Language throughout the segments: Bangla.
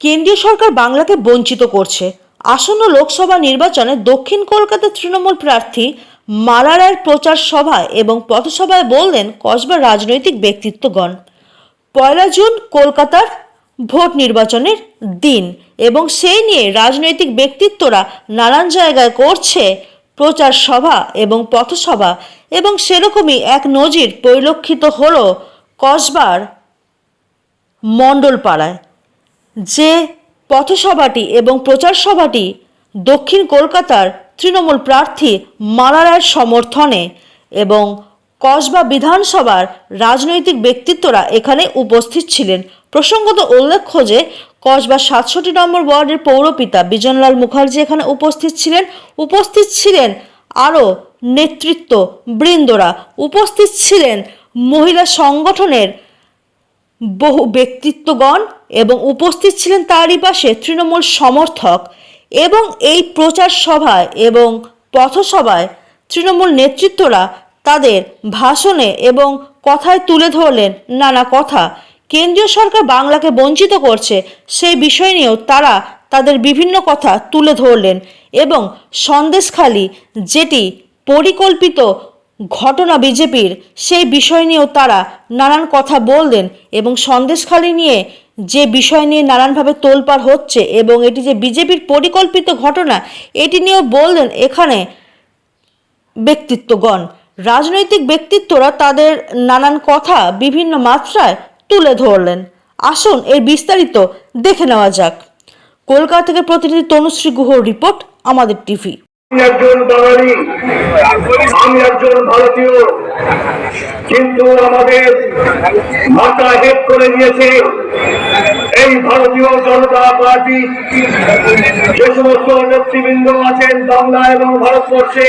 কেন্দ্রীয় সরকার বাংলাকে বঞ্চিত করছে। আসন্ন লোকসভা নির্বাচনে দক্ষিণ কলকাতার তৃণমূল প্রার্থী মালা রায়ের প্রচার সভায় এবং পথসভায় বললেন কসবার রাজনৈতিক ব্যক্তিত্বগণ। পয়লা জুন কলকাতার ভোট নির্বাচনের দিন এবং সেই নিয়ে রাজনৈতিক ব্যক্তিত্বরা নানান জায়গায় করছে প্রচার সভা এবং পথসভা এবং সেরকমই এক নজির পরিলক্ষিত হল কসবার মণ্ডলপাড়ায়। যে পথসভাটি এবং প্রচার সভাটি দক্ষিণ কলকাতার তৃণমূল প্রার্থী মালা রায়ের সমর্থনে এবং কসবা বিধানসভার রাজনৈতিক ব্যক্তিত্বরা এখানে উপস্থিত ছিলেন। প্রসঙ্গত উল্লেখ্য যে, কসবা সাতষট্টি নম্বর ওয়ার্ডের পৌরপিতা বিজনলাল মুখার্জি এখানে উপস্থিত ছিলেন। উপস্থিত ছিলেন আরও নেতৃত্ব বৃন্দরা উপস্থিত ছিলেন মহিলা সংগঠনের বহু ব্যক্তিত্বগণ এবং উপস্থিত ছিলেন তারই পাশে তৃণমূল সমর্থক এবং এই প্রচার সভায় এবং পথসভায় তৃণমূল নেতৃত্বরা তাদের ভাষণে এবং কথায় তুলে ধরলেন নানা কথা। কেন্দ্রীয় সরকার বাংলাকে বঞ্চিত করছে সেই বিষয় নিয়েও তারা তাদের বিভিন্ন কথা তুলে ধরলেন এবং সন্দেশখালি যেটি পরিকল্পিত ঘটনা বিজেপির, সেই বিষয় নিয়েও তারা নানান কথা বললেন এবং সন্দেশখালি নিয়ে যে বিষয় নিয়ে নানানভাবে তোলপাড় হচ্ছে এবং এটি যে বিজেপির পরিকল্পিত ঘটনা, এটি নিয়েও বললেন এখানে ব্যক্তিত্বগণ। রাজনৈতিক ব্যক্তিত্বরা তাদের নানান কথা বিভিন্ন মাত্রায় তুলে ধরলেন। আসুন এর বিস্তারিত দেখে নেওয়া যাক। কলকাতা থেকে প্রতিনিধি তনুশ্রী গুহর রিপোর্ট, আমাদের টিভি। আমি একজন বাঙালি, আমি একজন ভারতীয়। কিন্তু আমাদের মাথা হেট করে দিয়েছে এই ভারতীয় জনতা পার্টি। যে সমস্ত নেতৃবৃন্দ আছেন বাংলা এবং ভারতবর্ষে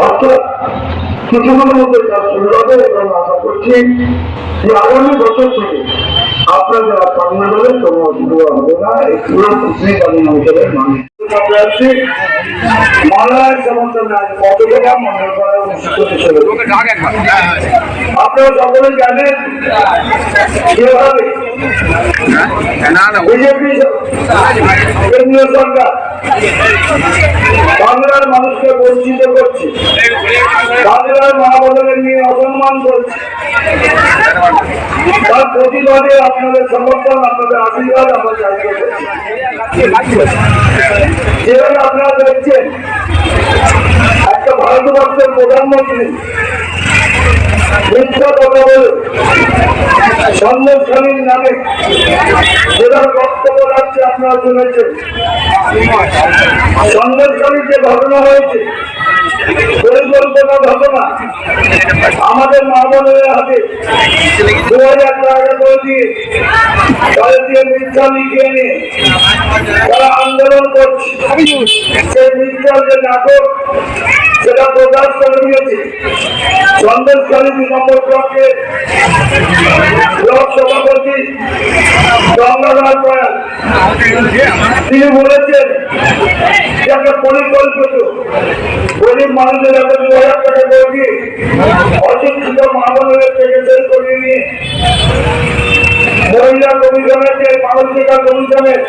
অর্থাৎ মধ্যে শুরু হবে এবং আশা করছি যে আগামী বছর থেকে আপনারা যারা সামনে দেবেন কোনো অসুবিধা হবে না এই পুরো কৃষ্ণকালীন অঞ্চলের মানুষ মনে আপনারা সকলে জানেন বাংলার মানুষকে বঞ্চিত করছে। বাংলার মা বোনদের নিয়ে অসম্মান করছে। তার প্রতিবাদে আপনাদের সমর্থন আপনাদের আশীর্বাদ আমরা চাইতে যেভাবে আপনারা দেখছেন, একটা ভারতবর্ষের প্রধানমন্ত্রী আমাদের মা বোনের হাতে দু হাজার টাকা করে দিয়ে তাদের দিয়ে মিথ্যা লিখিয়ে নিয়ে তারা আন্দোলন করছে। সেই মিথ্যার যে নাটক সেটা প্রকাশ করে দিয়েছে। সন্দেশকারী দু নম্বর ব্লকে ব্লক সভাপতি গঙ্গাধর প্রয়াণ তিনি বলেছেন যে পরিকল্পিত, গরিব মানুষের একটা দু হাজার টাকা করে দিয়ে অশিক্ষিত মানবের থেকে সেল করিয়ে নিয়ে মহিলা কমিশনের যে মানসিকা কমিশনের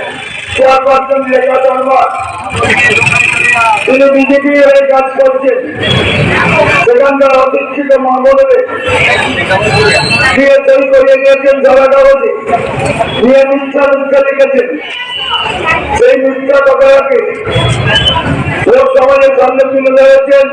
চেয়ারপারসন লেখা শর্মা তিনি বিজেপি হয়ে কাজ করছেন সেখানকার অশিক্ষিত মা বোনদের দিয়ে সই করিয়ে দিয়েছেন জলা কাগজে। দিয়ে মিথ্যা মিথ্যা লিখেছেন। সেই মিথ্যা কথাটাকে লোক সমাজের সামনে তুলে ধরেছেন।